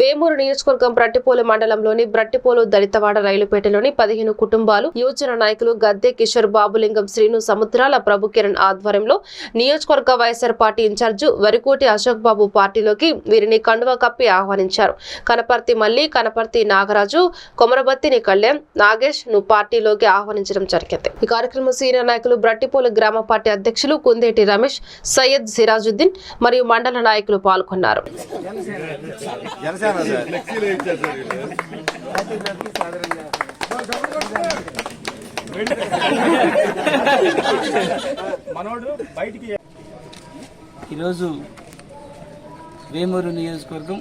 వేమూరు నియోజకవర్గం బ్రట్టిపోలు మండలంలోని బ్రట్టిపోలు దళితవాడ రైలుపేటలోని పదిహేను కుటుంబాలు యువజన నాయకులు గద్దె కిషోర్ బాబులింగం శ్రీను సముద్రాల ప్రభు కిరణ్ ఆధ్వర్యంలో నియోజకవర్గ YSR party incharge Varikoti Ashok Babu పార్టీలోకి వీరిని కండువా కప్పి ఆహ్వానించారు. కనపర్తి మల్లి కనపర్తి నాగరాజు కొమరబత్తిని కళ్యాణ్ నాగేష్ను పార్టీలోకి ఆహ్వానించడం జరిగింది. ఈ కార్యక్రమం సీనియర్ నాయకులు బ్రట్టిపోలు గ్రామ పార్టీ అధ్యక్షులు కుందేటి రమేష్ సయ్యద్ సిరాజుద్దీన్ మరియు మండల నాయకులు పాల్గొన్నారు. సార్. మనోడు బయటికి ఈరోజు వేమూరు నియోజకవర్గం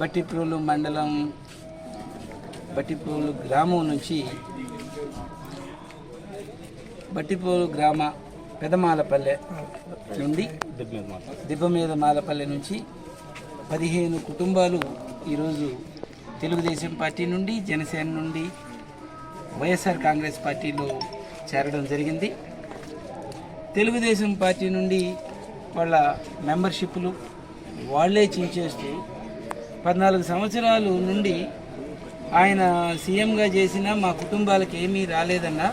బట్టిప్రోలు మండలం బట్టిప్రోలు గ్రామం నుంచి బట్టిప్రోలు గ్రామ పెదమాలపల్లె నుండి దిబ్బ మీద మాలపల్లె నుంచి పదిహేను కుటుంబాలు ఈరోజు తెలుగుదేశం పార్టీ నుండి జనసేన నుండి వైఎస్ఆర్ కాంగ్రెస్ పార్టీలో చేరడం జరిగింది. తెలుగుదేశం పార్టీ నుండి వాళ్ళ మెంబర్షిప్లు వాళ్ళే చించేస్తూ పద్నాలుగు సంవత్సరాలు నుండి ఆయన సీఎంగా చేసిన మా కుటుంబాలకు ఏమీ రాలేదన్నా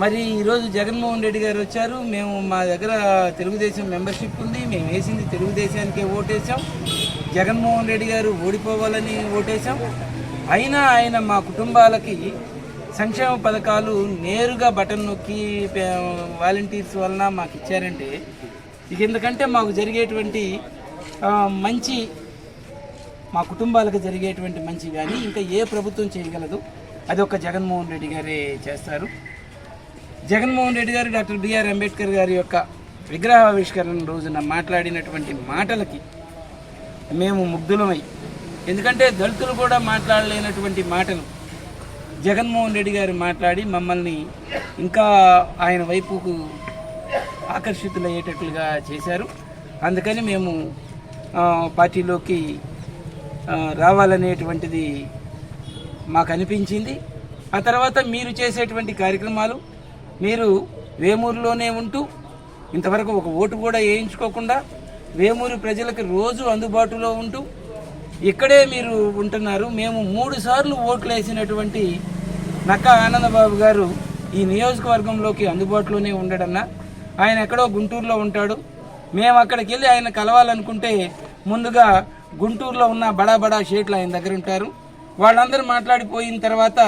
మరి ఈరోజు జగన్మోహన్ రెడ్డి గారు వచ్చారు. మేము మా దగ్గర తెలుగుదేశం మెంబర్షిప్ ఉంది. మేము వేసింది తెలుగుదేశానికే ఓటేసాం జగన్మోహన్ రెడ్డి గారు ఓడిపోవాలని ఓటేసాం అయినా ఆయన మా కుటుంబాలకి సంక్షేమ పథకాలు నేరుగా బటన్ నొక్కి వాలంటీర్స్ వలన మాకు ఇచ్చారంటే ఇక ఎందుకంటే మాకు జరిగేటువంటి మంచి మా కుటుంబాలకు జరిగేటువంటి మంచి కానీ ఇంకా ఏ ప్రభుత్వం చేయగలదు. అది ఒక జగన్మోహన్ రెడ్డి గారే చేస్తారు. జగన్మోహన్ రెడ్డి గారు డాక్టర్ బిఆర్ అంబేద్కర్ గారి యొక్క విగ్రహావిష్కరణ రోజున మాట్లాడినటువంటి మాటలకి మేము ముగ్ధులమై ఎందుకంటే దళితులు కూడా మాట్లాడలేనటువంటి మాటలు జగన్మోహన్ రెడ్డి గారు మాట్లాడి మమ్మల్ని ఇంకా ఆయన వైపుకు ఆకర్షితులయ్యేటట్లుగా చేశారు. అందుకని మేము పార్టీలోకి రావాలనేటువంటిది మాకు అనిపించింది. ఆ తర్వాత మీరు చేసేటువంటి కార్యక్రమాలు మీరు వేమూరులోనే ఉంటూ ఇంతవరకు ఒక ఓటు కూడా వేయించుకోకుండా వేమూరు ప్రజలకు రోజు అందుబాటులో ఉంటూ ఇక్కడే మీరు ఉంటున్నారు. మేము మూడు సార్లు ఓట్లు వేసినటువంటి నక్క ఆనందబాబు గారు ఈ నియోజకవర్గంలోకి అందుబాటులోనే ఉండడన్నా ఆయన ఎక్కడో గుంటూరులో ఉంటాడు. మేము అక్కడికి వెళ్ళి ఆయన కలవాలనుకుంటే ముందుగా గుంటూరులో ఉన్న బడా బడా షేట్లు ఆయన దగ్గర ఉంటారు. వాళ్ళందరూ మాట్లాడిపోయిన తర్వాత